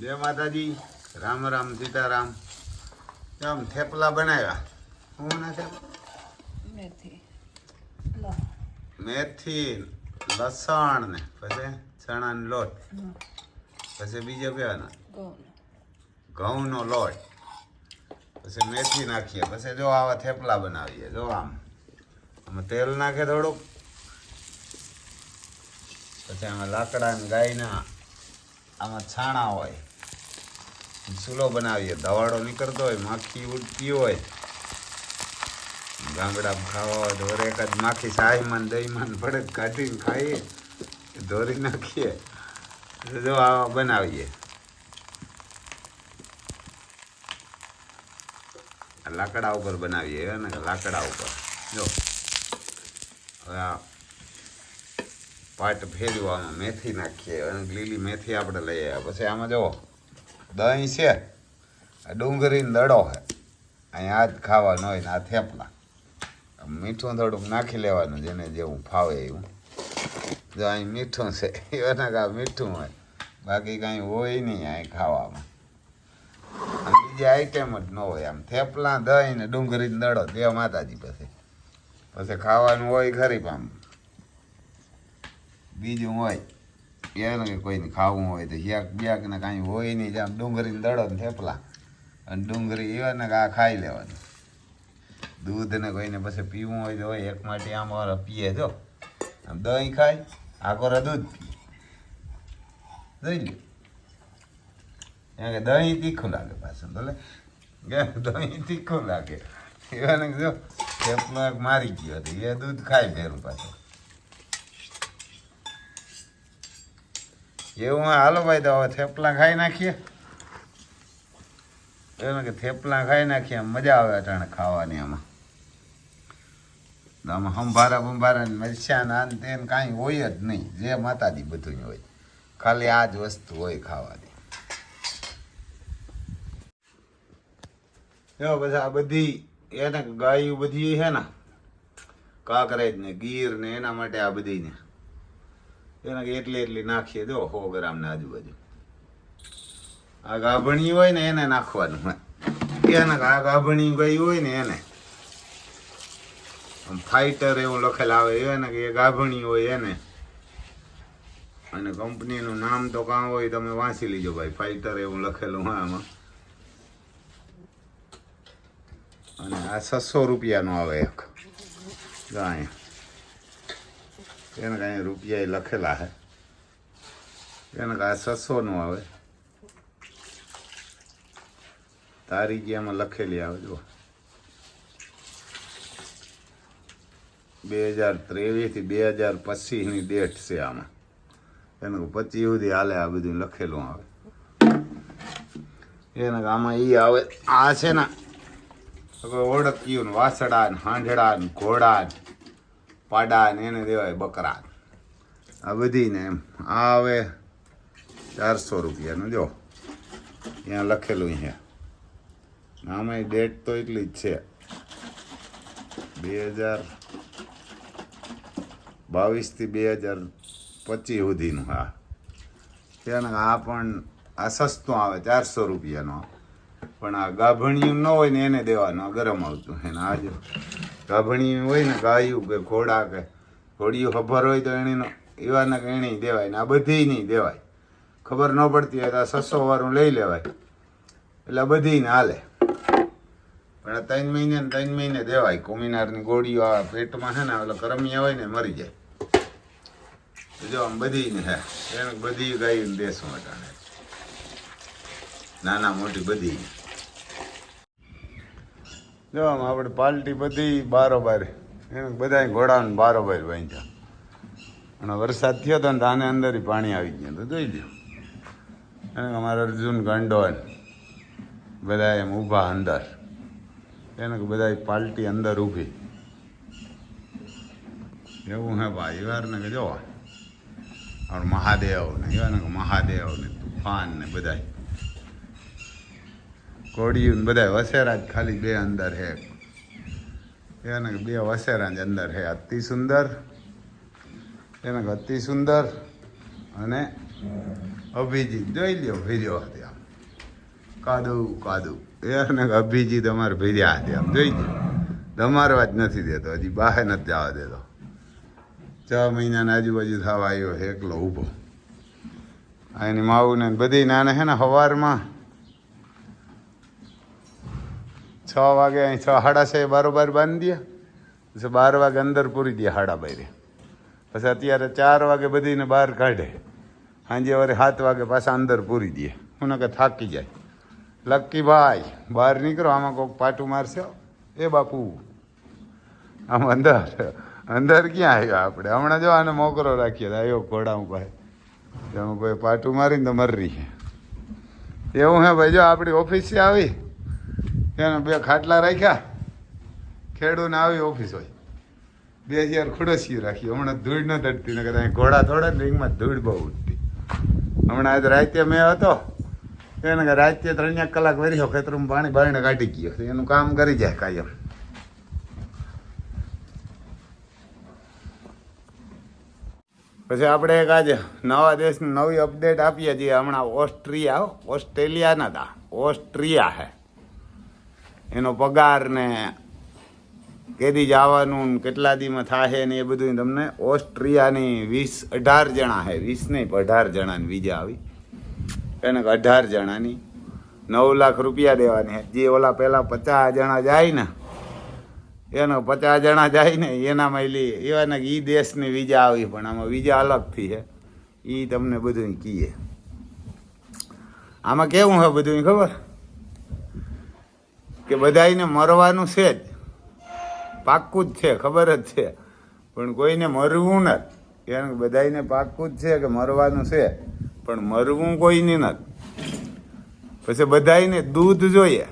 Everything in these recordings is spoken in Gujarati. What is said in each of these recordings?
જય માતાજી. રામ રામ સીતારામ. આમ થેપલા બનાવ્યા? ના થેપલા મેથી. લસણ ને પછી ચણાનો લોટ. પછી બીજો કહેવાના. ઘઉં ઘઉંનો લોટ. પછી મેથી નાખીએ. પછી જો આવા થેપલા બનાવીએ. જો આમ. આમાં તેલ નાખે થોડુંક. પછી આમાં લાકડા ગાયના આમાં છાણા હોય. ચૂલો બનાવીએ, દવાડો નીકળતો હોય, માખી ઉડતી હોય. ગામડામાં ખાવા હોય, તો વરે એકાદ માખી સાહીમાં ને દહીંમાં ને ભડક કાઢીને ખાઈએ ધોરી નાખીએ તો જો આવા બનાવીએ. આ લાકડા ઉપર બનાવીએ, હે ને, લાકડા ઉપર. જો, હવે આ પાટ ફેરવ્યો આમાં મેથી નાખીએ, અને લીલી મેથી આપણે લઈ આવ્યા. પછી આમાં જો દહીં છે. ડુંગળીનો દડો છે અહીંયા જ ખાવાનું હોય ને આ થેપલા. મીઠું થોડુંક નાખી લેવાનું, જેને જેવું ફાવે એવું. જો અહીં મીઠું છે એના કા મીઠું હોય. બાકી કાંઈ હોય નહીં અહીં ખાવામાં. બીજી આઈટમ જ ન હોય આમ. થેપલા, દહીં ને ડુંગળી દડો તે માતાજી પછી. પછી ખાવાનું હોય ખરી આમ બીજું હોય. એને કોઈને ખાવું હોય તો હેક બેક ને કાંઈ હોય નહીં. જેમ ડુંગળીને દડો ને થેપલા. અને ડુંગળી એવા ને આ ખાઈ લેવાનું. દૂધ ને કોઈને પછી પીવું હોય તો હોય. એક માટે આમ વાળા પીએ, જો. આમ દહીં ખાય આકોરા દૂધ પીએ. જોઈ એમ કે દહીં તીખું લાગે પાછું, ભલે. દહીં તીખું લાગે. એવાને જો, થેપલો મારી ગયો હતો એ દૂધ ખાય ભેરું પાછું. એવું હાલો ભાઈ, તો હવે થેપલા ખાઈ નાખીએ. એને કે થેપલા ખાઈ નાખીએ, મજા આવે અટાણે ખાવાની આમાં. આમાં સંભારા બંભારા મરચાં ને આન તેન કાંઈ હોય જ નહીં, જે માતાજી બધું હોય. ખાલી આ જ વસ્તુ હોય ખાવાની. જો પછી આ બધી, એને ગાયું બધી છે ને, કાંકરેજ ને ગીર ને એના માટે આ બધી ને. એને એટલી એટલી નાખીએ. જો સો ગ્રામ ને આજુબાજુ. આ ગાભણી હોય ને એને નાખવાનું હોય. એને આ ગાભણી ગઈ હોય ને એને. ફાઈટર એવું લખેલ આવે એને કે એ ગાભણી હોય એને. અને કંપનીનું નામ તો કાં હોય, તમે વાંચી લીજો ભાઈ. ફાઈટર એવું લખેલું હોય આમાં. અને આ છસો રૂપિયાનો આવે એક. અહીંયા. એને કાંઈ રૂપિયા લખેલા હે. એને કાંઈ છસોનું આવે. તારીખ એમાં લખેલી આવે જો બે હજાર ત્રેવીસથી બે હજાર પચીસની ડેટ છે આમાં. એને પચીસ સુધી હાલે આ બધું લખેલું આવે. એને આમાં ઈ આવે, આ છે ને ઓળખ ને વાસડા ને હાંઢડા ને ઘોડા ને પાડા ને એને દેવાય બકરા. આ બધી ને એમ. આ હવે ચારસો રૂપિયાનું જો. ત્યાં લખેલું છે. આમાં ડેટ તો એટલી જ છે. બે હજાર બાવીસથી બે હજાર પચીસ સુધીનું હા. ત્યાં આ પણ આ સસ્તું આવે, ચારસો રૂપિયાનો. પણ આ ગાભણિયું ન હોય ને એને દેવાનું, આ ગરમ આવતું એને આ જો ગાભણિયું હોય ને ગાયું કે ઘોડા કે ઘોડિયું ખબર હોય તો એણીનો એવાને કે એણી દેવાય ને આ બધી નહીં દેવાય. ખબર ન પડતી હોય તો આ સસો વાળું લઈ લેવાય. એટલે બધી ને હાલે. પણ ત્રણ મહિને ને ત્રણ મહિને દેવાય. કોમિનારની ગોળીઓ આ પેટમાં છે ને એટલે કરમિયા હોય ને મરી જાય. જો આમ બધી ને હે. એને બધી ગાયું દેશું અટાણે નાના મોટી બધી જો આમ આપણે પાલટી બધી બારોબાર. એને બધા ઘોડાને બારોબાર વાંચ્યા અને વરસાદ થયો હતો ને તો આને અંદર પાણી આવી ગયું. તો જોઈ લ્યો. અને અમારા અર્જુન ગાંડોન બધા એમ ઊભા અંદર. એને બધા પાલટી અંદર ઊભી. એવું હે ભાઈ વાર ને કે જો और મહાદેવ ને એવા ને મહાદેવ ને તુફાન ને બધાય. કોડિયું ને બધાય વસેરા જ ખાલી બે અંદર હે. એને બે વસેરા જ અંદર હે. અતિ સુંદર, એને અતિ સુંદર અને અભિજીત. જોઈ લ્યો, ભીર્યો આમ. કાદુ કાદુ એને અભિજીત અમારે ભીર્યા હતી આમ. જોઈ લ્યો. તમારવા જ નથી દેતો, હજી બહાર નથી જવા દેતો. છ મહિનાના આજુબાજુ થવા આવ્યો એકલો ઊભો. આ એની માવું ને બધી નાને હે ને સવારમાં છ વાગે અહીં છ સાડા છ, બારોબાર બાંધી દે. પછી બાર વાગે અંદર પૂરી દે સાડા બારે પછી અત્યારે ચાર વાગે બધીને બહાર કાઢે. સાંજે વરે સાત વાગે પાછા અંદર પૂરી દે. હું કે થાકી જાય. લક્કી ભાઈ, બહાર નીકળો, આમાં કોઈક પાટું મારશે. એ બાપુ. આમ અંદર અંદર ક્યાં આવ્યો આપણે? હમણાં જો આને મોકરો રાખીએ આવ્યો ઘોડા ભાઈ. એમાં કોઈ પાટું મારીને તો મરી એવું હે ભાઈ, જો આપણી ઓફિસે આવી. એને બે ખાટલા રાખ્યા. ખેડૂને આવી ઓફિસ હોય. બે હજાર ખુડસીયું રાખ્યું હમણાં ધૂળ ન તડતી ને કદાચ ઘોડા થોડા ને રિંગમાં ધૂળ બહુ ઉડતી. હમણાં આજ રાતે મેં હતો. એને કે રાતે ત્રણ એક કલાક વર્યો ખેતરમાં પાણી બાળીને કાઢી ગયો એનું કામ કરી જાય કાયમ. પછી આપણે એક આજે નવા દેશની નવી અપડેટ આપીએ છીએ. હમણાં ઓસ્ટ્રિયા ઓસ્ટ્રેલિયા નતા ઓસ્ટ્રિયા હે. એનો પગાર ને કેદી જવાનું કેટલા દીમાં થાય ને એ બધું તમને ઓસ્ટ્રિયાની વીસ અઢાર જણા હે, વીસ નહીં અઢાર જણાની વિઝા આવી. એને અઢાર જણાની. નવ લાખ રૂપિયા દેવાની હે. જે ઓલા પહેલાં પચાસ જણા જાય ને, એનો પચાસ જણા જાય ને, એનામાં એલી, એવાને એ દેશની વિઝા આવી, પણ આમાં વિઝા અલગથી છે એ તમને બધું કીએ. આમાં કેવું છે બધું ખબર? કે બધાને મરવાનું છે જ. પાક્કું જ છે, ખબર જ છે. પણ કોઈને મરવું નથી. એને બધાને પાક્કું જ છે કે મરવાનું છે. પણ મરવું કોઈને નથી. પછી બધાને દૂધ જોઈએ.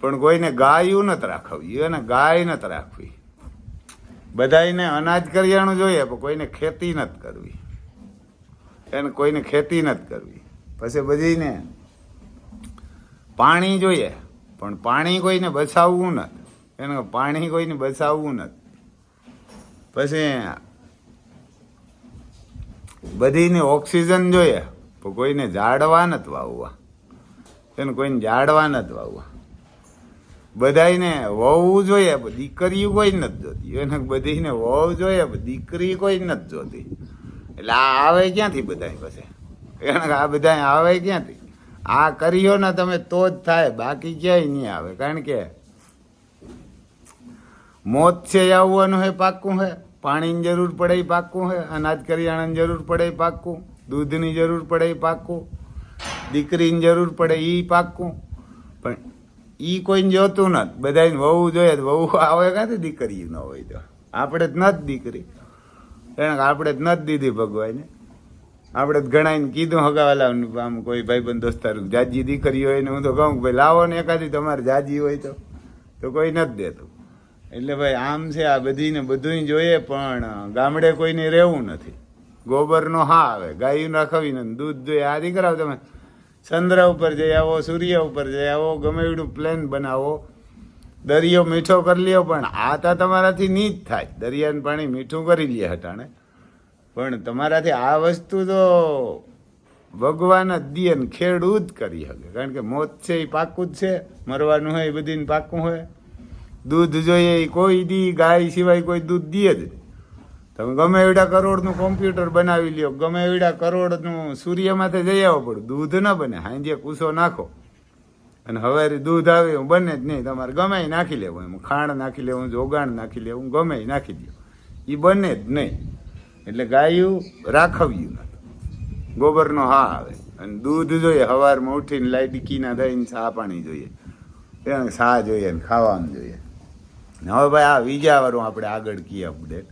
પણ કોઈને ગાયું નથી રાખવી, એને ગાય નથી રાખવી. બધાને અનાજ કરિયાણું જોઈએ, પણ કોઈને ખેતી નથી કરવી. એને કોઈને ખેતી નથી કરવી. પછી બધીને પાણી જોઈએ, પણ પાણી કોઈને બચાવવું નથી. એને પાણી કોઈને બચાવવું નથી. પછી બધીને ઓક્સિજન જોઈએ, પણ કોઈને ઝાડવા નથી વાવવા. એને કોઈને ઝાડવા નથી વાવવા. બધાને વહુ જોઈએ દીકરી કોઈ નથી જોતી. એને બધીને વહુ જોઈએ દીકરી કોઈ નથી જોતી. એટલે આ આવે ક્યાંથી બધા પછી એને આ બધા આવે ક્યાંથી? આ કર્યો ને તમે તો જ થાય, બાકી ક્યાંય નહીં આવે. કારણ કે મોત છે આવવાનું હે, પાક્કું હે. પાણીની જરૂર પડે એ પાક્કું હે, અનાજ કરિયાણાની જરૂર પડે એ પાક્કું, દૂધની જરૂર પડે એ પાક્કું, દીકરીની જરૂર પડે એ પાક્કું. પણ એ કોઈને જોતું નથી બધાને વહુ જોઈએ તો વહુ આવે ક્યાંથી દીકરી ન હોય તો? આપણે જ નથી દીકરી. એને આપણે જ નથી દીધી ભગવાને આપણે જ ઘણાને કીધું હગાવાલા આમ કોઈ ભાઈબંધ દોસ્તારું, જાજી દીકરી હોય ને હું તો કહું ભાઈ, લાવો ને એકાદી, તમારે જાજી હોય તો. તો કોઈ નથી દેતું. એટલે ભાઈ, આમ છે, આ બધીને બધું જોઈએ, પણ ગામડે કોઈને રહેવું નથી. ગોબરનો હા આવે, ગાયું રાખવીને દૂધ જોઈએ. આ દીકરાઓ તમે ચંદ્ર ઉપર જઈ આવો, સૂર્ય ઉપર જઈ આવો, ગમે એવડું પ્લેન બનાવો. દરિયો મીઠો કરી લ્યો, પણ આ તો તમારાથી નહીં જ થાય. દરિયાનું પાણી મીઠું કરી લે હટાણે. પણ તમારાથી આ વસ્તુ તો ભગવાન જ દિયન ખેડૂત કરી શકે. કારણ કે મોત છે એ પાકું જ છે, મરવાનું હોય એ બધીને પાક્કું હોય. દૂધ જોઈએ એ કોઈ દી, ગાય સિવાય કોઈ દૂધ દે જ. તમે ગમે એવડા કરોડનું કોમ્પ્યુટર બનાવી લ્યો, ગમે એવડા કરોડનું સૂર્યમાંથી જઈ આવો પડે દૂધ ન બને. હાંજે કૂસો નાખો. અને હવે દૂધ આવે હું બને જ નહીં. તમારે ગમે નાખી લેવું. એમ ખાંડ નાખી લેવું, જોગાણ નાખી લેવું, ગમે નાખી દો એ બને જ નહીં. એટલે ગાયું રાખવ્યું. ગોબરનો હા આવે. અને દૂધ જોઈએ સવારમાં ઉઠીને લાઈટીકીના થઈને સા પાણી જોઈએ. એને સા જોઈએ ને ખાવાનું જોઈએ. હવે ભાઈ આ વિજાવાળું આપણે આગળ કહીએ અપડેટ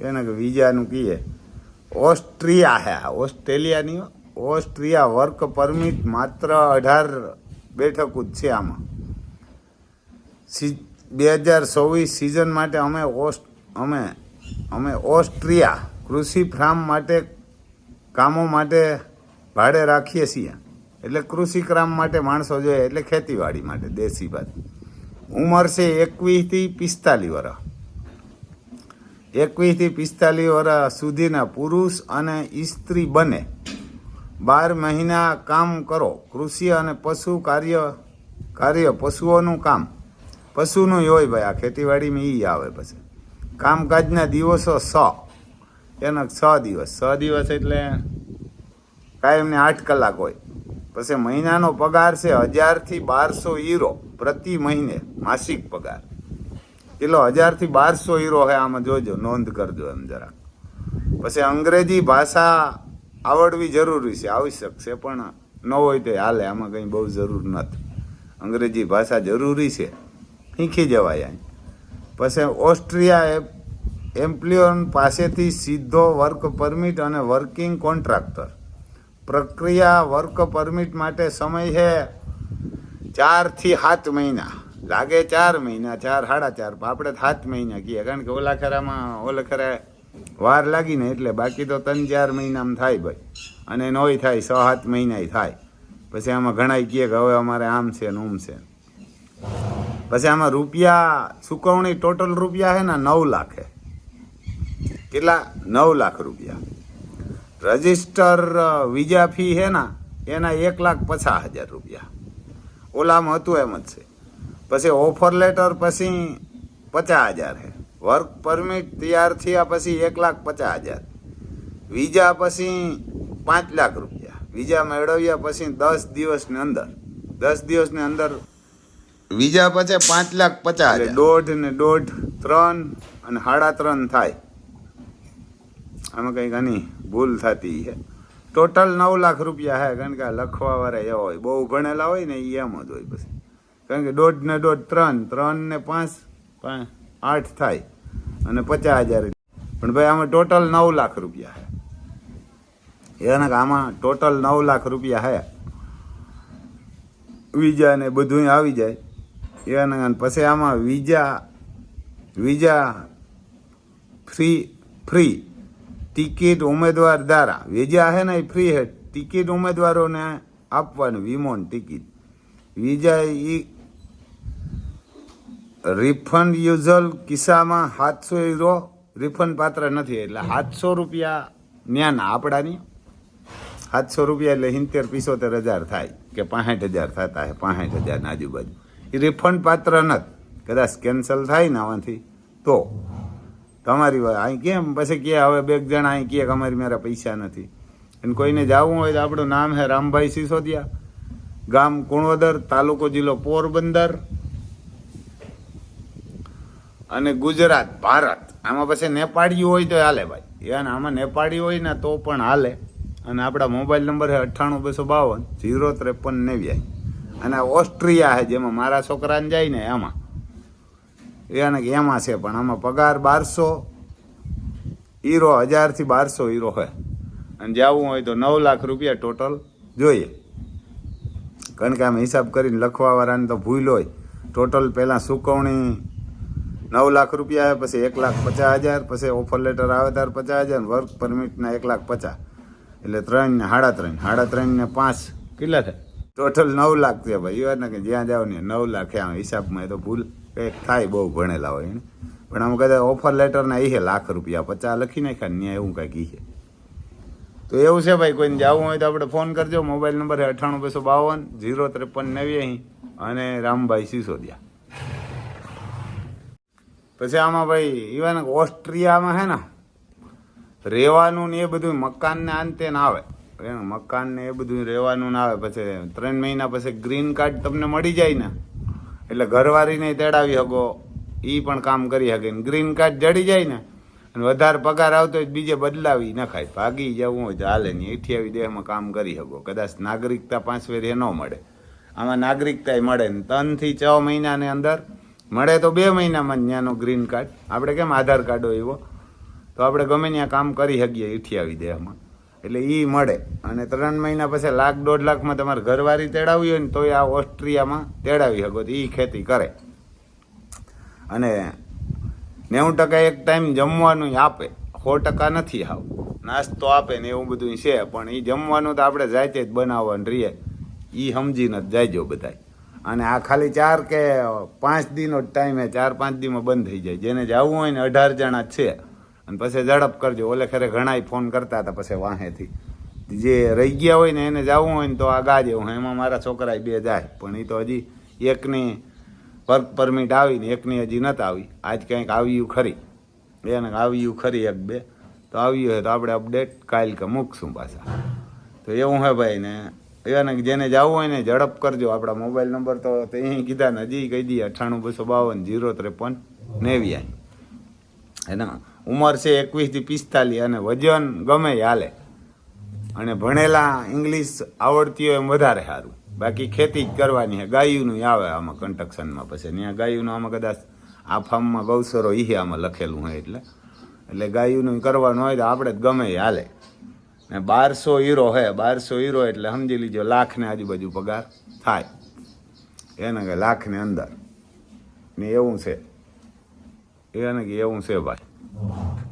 એને કે વિજાનું કહીએ ઓસ્ટ્રિયા હે ઓસ્ટ્રેલિયાની ઓસ્ટ્રિયા વર્ક પરમિટ માત્ર અઢાર બેઠક જ છે આમાં. સી, બે હજાર ચોવીસ સિઝન માટે અમે ઓસ્ટ, અમે અમે ઓસ્ટ્રિયા કૃષિ ફાર્મ માટે કામો માટે ભાડે રાખીએ છીએ. એટલે કૃષિ કામ માટે માણસો જોઈએ, એટલે ખેતીવાડી માટે, દેશી બાદ ઉંમર છે એકવીસથી પિસ્તાલીસ વર્ષ એકવીસથી પિસ્તાલીસ વર્ષ સુધીના પુરુષ અને સ્ત્રી બને. બાર મહિના કામ કરો. કૃષિ અને પશુ કાર્ય કાર્ય પશુઓનું કામ. પશુનું હોય ભાઈ, આ ખેતીવાડીમાં એ આવે પછી. કામકાજના દિવસો સ. એનો છ દિવસ. છ દિવસ એટલે કાયમને આઠ કલાક હોય. પછી મહિનાનો પગાર છે હજારથી બારસો હીરો પ્રતિ મહિને માસિક પગાર. એટલો હજારથી બારસો હીરો હે આમાં જોજો, નોંધ કરજો એમ જરાક. પછી અંગ્રેજી ભાષા આવડવી જરૂરી છે, આવશ્યક છે, પણ ન હોય તો હાલે, આમાં કંઈ બહુ જરૂર નથી. અંગ્રેજી ભાષા જરૂરી છે. શીખી જવાય અહીં પછી ઓસ્ટ્રિયા એપ એમ્પ્લોયન પાસેથી સીધો વર્ક પરમિટ અને વર્કિંગ કોન્ટ્રાક્ટર. પ્રક્રિયા વર્ક પરમિટ માટે સમય છે ચારથી સાત મહિના. લાગે ચાર મહિના, ચાર, સાડા ચાર. પણ આપણે સાત મહિના કહીએ, કારણ કે ઓલા ખરામાં ઓલા ખરા વાર લાગી ને એટલે બાકી તો ત્રણ, ચાર મહિનામાં થાય ભાઈ. અને નોય થાય છ સાત મહિના થાય. પછી આમાં ઘણા કહે કે હવે અમારે આમ છે ને ઉમ છે પછી આમાં રૂપિયા ચૂકવણી ટોટલ રૂપિયા છે ને નવ લાખ હે કેટલા? નવ લાખ રૂપિયા. રજિસ્ટર વિઝા ફી હે ને, એના એક લાખ પચાસ હજાર રૂપિયા. ઓલામાં હતું એમ જ છે. પછી ઓફર લેટર પછી પચાસ હજાર છે. વર્ક પરમિટ તૈયાર થયા પછી એક લાખ પચાસ હજાર. વિઝા પછી પાંચ લાખ રૂપિયા. વિઝા મેળવ્યા પછી દસ દિવસની અંદર. દસ દિવસની અંદર બીજા પછી પાંચ લાખ પચાસ દોઢ ને દોઢ ત્રણ અને સાડા ત્રણ થાય. આમાં કંઈક ઘણી ભૂલ થતી છે. ટોટલ નવ લાખ રૂપિયા હે કારણ કે આ લખવા વાળા એવા હોય. બહુ ભણેલા હોય ને એ એમ જ હોય પછી. કારણ કે દોઢ ને દોઢ ત્રણ ત્રણ ને પાંચ આઠ થાય. અને પચાસ હજાર. પણ ભાઈ આમાં ટોટલ નવ લાખ રૂપિયા હે એના કે આમાં ટોટલ નવ લાખ રૂપિયા હે વિઝા ને બધું આવી જાય. એના અને પછી આમાં visa visa free free, ticket ઉમેદવાર દ્વારા. વિઝા હે ને એ ફ્રી હે. ટિકિટ ઉમેદવારોને આપવાની વિમોન ટિકિટ. વિઝા એ રિફંડ યુઝલ કિસ્સામાં સાતસો યુરો રિફંડ પાત્ર નથી. એટલે સાતસો રૂપિયા ન્યાના આપણાની. સાતસો રૂપિયા એટલે સિત્તેર, પિસોતેર હજાર થાય કે પાંસઠ હજાર થતા હે, પાંસઠ હજારની આજુબાજુ. રિફંડ પાત્ર નથી. કદાચ કેન્સલ થાય ને આમાંથી, તો. તમારી વાત, અહીં કેમ? પછી કે હવે બે જણા અહીં કે અમારી મારા પૈસા નથી. અને કોઈને જવું હોય તો આપણું નામ છે રામભાઈ સિસોદિયા. ગામ કુણોદર તાલુકો જિલ્લો પોરબંદર. અને ગુજરાત, ભારત. આમાં પછી નેપાળી હોય તો હાલે ભાઈ. યાર, આમાં નેપાળી હોય ને તો પણ હાલે. અને આપણા મોબાઈલ નંબર છે અઠ્ઠાણું, બસો બાવન, જીરો ત્રેપન નેવ્યાય અને ઓસ્ટ્રિયા છે જેમાં મારા છોકરાને જાય ને એમાં એને કે એમાં છે, પણ આમાં પગાર બારસો, હીરો હજારથી બારસો હીરો હોય અને જવું હોય તો નવ લાખ રૂપિયા ટોટલ જોઈએ. કારણ કે આમ હિસાબ કરીને લખવાવાળાને તો ભૂલ હોય. ટોટલ પહેલાં ચૂકવણી નવ લાખ રૂપિયા આવે, પછી એક લાખ પચાસ હજાર, પછી ઓફર લેટર આવે ત્યારે પચાસ હજાર વર્ક પરમિટના એક લાખ પચાસ. એટલે ત્રણ ને સાડા ત્રણ સાડા ત્રણ ને પાંચ. કેટલા થાય? ટોટલ નવ લાખ છે ભાઈ. એવા કે જ્યાં જાવ ને નવ લાખ આમ હિસાબમાં એ તો ભૂલ. કંઈક થાય બહુ ભણેલા હોય એને. પણ આમ કદાચ ઓફર લેટરના એ છે લાખ રૂપિયા. પચાસ લખી નાખ્યા ને એવું કંઈક એ છે. તો એવું છે ભાઈ, કોઈને જવું હોય તો આપણે ફોન કરજો. મોબાઈલ નંબર અઠ્ઠાણું બસો બાવન, જીરો ત્રેપન નેવ્યાસી અને રામભાઈ સિસોદિયા. પછી આમાં ભાઈ ઇવન ઓસ્ટ્રિયામાં હે ને, રહેવાનું ને એ બધું મકાનને અંતે ના આવે. એને મકાન ને એ બધું રહેવાનું ના આવે. પછી ત્રણ મહિના પછી ગ્રીન કાર્ડ તમને મળી જાય ને. એટલે ઘરવાળીને તેડાવી શકો એ પણ કામ કરી શકે ને. ગ્રીન કાર્ડ જડી જાય ને, અને વધારે પગાર આવતો હોય બીજે બદલાવી નખાય ભાગી જવું હોય તો હાલે નહીં. અઠ્યાવી દેહમાં કામ કરી શકો કદાચ નાગરિકતા પાંચ વેરી ન મળે. આમાં નાગરિકતા મળે ને ત્રણથી છ મહિનાની અંદર મળે તો બે મહિનામાં ત્યાંનો ગ્રીન કાર્ડ આપણે કેમ આધાર કાર્ડ હોય એવો? તો આપણે ગમે ત્યાં કામ કરી શકીએ અઠ્યાવી દેહમાં. એટલે એ મળે. અને ત્રણ મહિના પછી લાખ દોઢ લાખમાં તમારે ઘરવાળી તેડાવી હોય ને તોય આ ઓસ્ટ્રિયામાં તેડાવી શકો. તો એ ખેતી કરે. અને નેવું ટકા એક ટાઈમ જમવાનું આપે. સો ટકા નથી આવ નાસ્તો આપે ને એવું બધું છે, પણ એ જમવાનું તો આપણે જાતે જ બનાવવાનું રહીએ. એ સમજીને જ જાયજો બધાય. અને આ ખાલી ચાર કે પાંચ દીનો જ ટાઈમ હે ચાર પાંચ દીમાં બંધ થઈ જાય. જેને જવું હોય ને અઢાર જણા છે. અને પછી ઝડપ કરજો. ઓલે ખરે ઘણાય ફોન કરતા હતા પછી વાહેથી. જે રહી ગયા હોય ને એને જવું હોય ને તો આ ગાજે. હું એમાં મારા છોકરા બે જાય. પણ એ તો હજી એકની વર્ક પરમિટ આવી ને એકની હજી નથી આવી. આજ કંઈક આવ્યું ખરી. એને આવ્યું ખરી એક બે. તો આવ્યું હોય તો આપણે અપડેટ કાલ કે મૂકશું પાછા. તો એવું હે ભાઈ ને. એને જેને જવું હોય ને ઝડપ કરજો. આપણા મોબાઈલ નંબર તો અહીં કીધા ને હજી કહી દઈએ અઠ્ઠાણું બસો બાવન જીરો ત્રેપન નેવ્યાસી એના ઉંમર છે એકવીસથી પિસ્તાલીસ અને વજન ગમે એ હાલે. અને ભણેલા ઇંગ્લિશ આવડતી હોય એમ વધારે સારું. બાકી ખેતી જ કરવાની છે. ગાયુંનું આવે આમાં કન્સ્ટ્રક્શનમાં પછી. ત્યાં ગાયુંનું આમાં કદાચ આ ફાર્મમાં ગૌસરો ઈ આમાં લખેલું હોય એટલે. એટલે ગાયુંનું કરવાનું હોય તો આપણે ગમે એ હાલે. ને બારસો હીરો હે. બારસો હીરો એટલે સમજી લીજો લાખને આજુબાજુ પગાર થાય. એને કે લાખની અંદર. ને એવું છે. એને કે એવું છે ભાઈ. Oh.